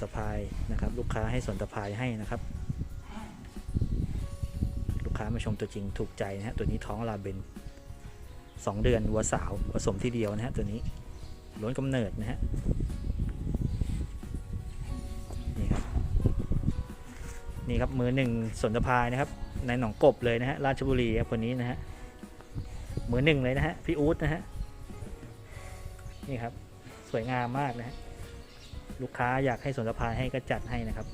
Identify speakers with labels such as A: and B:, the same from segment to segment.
A: สะพายนะครับ ลูกค้าให้ส่วนสะพายให้นะครับ ลูกค้ามาชมตัวจริงถูกใจนะฮะตัวนี้ท้องลาเบนสองเดือนวัวสาวผสมที่เดียวนะฮะตัวนี้ล้วนกำเนิดนะฮะนี่ครับนี่ครับมือหนึ่งส่วนสะพายนะครับในหนองกบเลยนะฮะราชบุรีครับคนนี้นะฮะมือหนึ่งเลยนะฮะพี่อู๊ดนะฮะนี่ครับสวยงามมากนะฮะ ลูกค้าอยากให้ส่วนสะพายให้ก็จัดให้นะครับ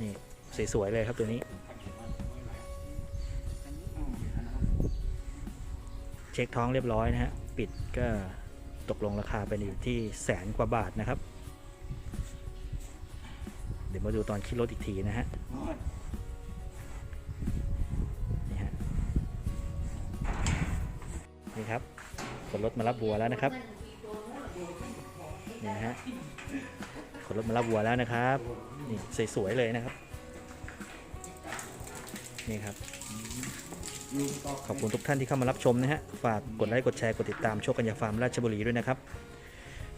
A: นี่สวยๆเลยครับตัวนี้ เช็คท้องเรียบร้อยนะฮะ ปิดก็ตกลงราคาไปอยู่ที่แสนกว่าบาทนะครับ เดี๋ยวมาดูตอนคิดรถอีกทีนะฮะนี่ฮะนี่ครับขนรถมารับวัวแล้วนะครับ นี่นะฮะขนรถมารับวัวแล้วนะครับนี่สวยๆเลยนะครับ นี่ครับ ขอบคุณทุกท่านที่เข้ามารับชมนะฮะฝากกดไลค์กดแชร์กดติดตามโชคกัญญาฟาร์มราชบุรีด้วยนะครับ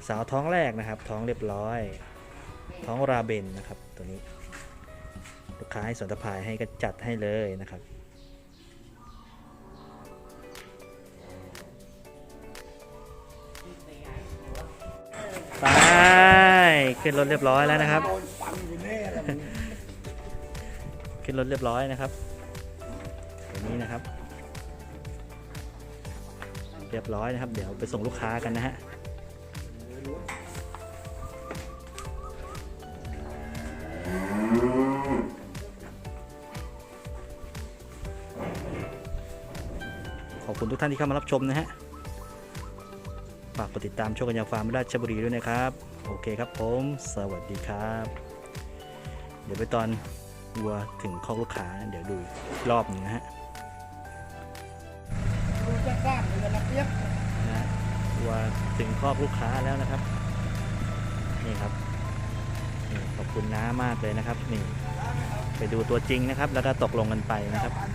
A: สาวท้องแรกนะครับ ท้องเรียบร้อย ท้องราเบนนะครับตัวนี้ลูกค้าให้สวนตะพายให้ก็จัดให้เลยนะครับ ไป ขึ้นรถเรียบร้อยแล้วนะครับ ขึ้นรถเรียบร้อยนะครับตัวนี้นะครับ เรียบร้อยนะครับ เดี๋ยวไปส่งลูกค้ากันนะฮะขอบคุณทุกท่านที่เข้ามารับชมนะฮะ ฝากกดติดตามโชคกัญญาฟาร์มราชบุรีด้วยนะครับ โอเคครับผม สวัสดีครับ เดี๋ยวไปตอนวัวถึงคอกลูกค้าเดี๋ยวดูอีกรอบหนึงนะฮะ
B: ดูจะกล้ามเลยนะเปียก
A: นะฮะวัวถึงคอกลูกค้าแล้วนะครับ นี่ครับนี่ขอบคุณน้ามากเลยนะครับ นี่ ไปดูตัวจริงนะครับ แล้วก็ตกลงกันไปนะครับ
B: ฟัน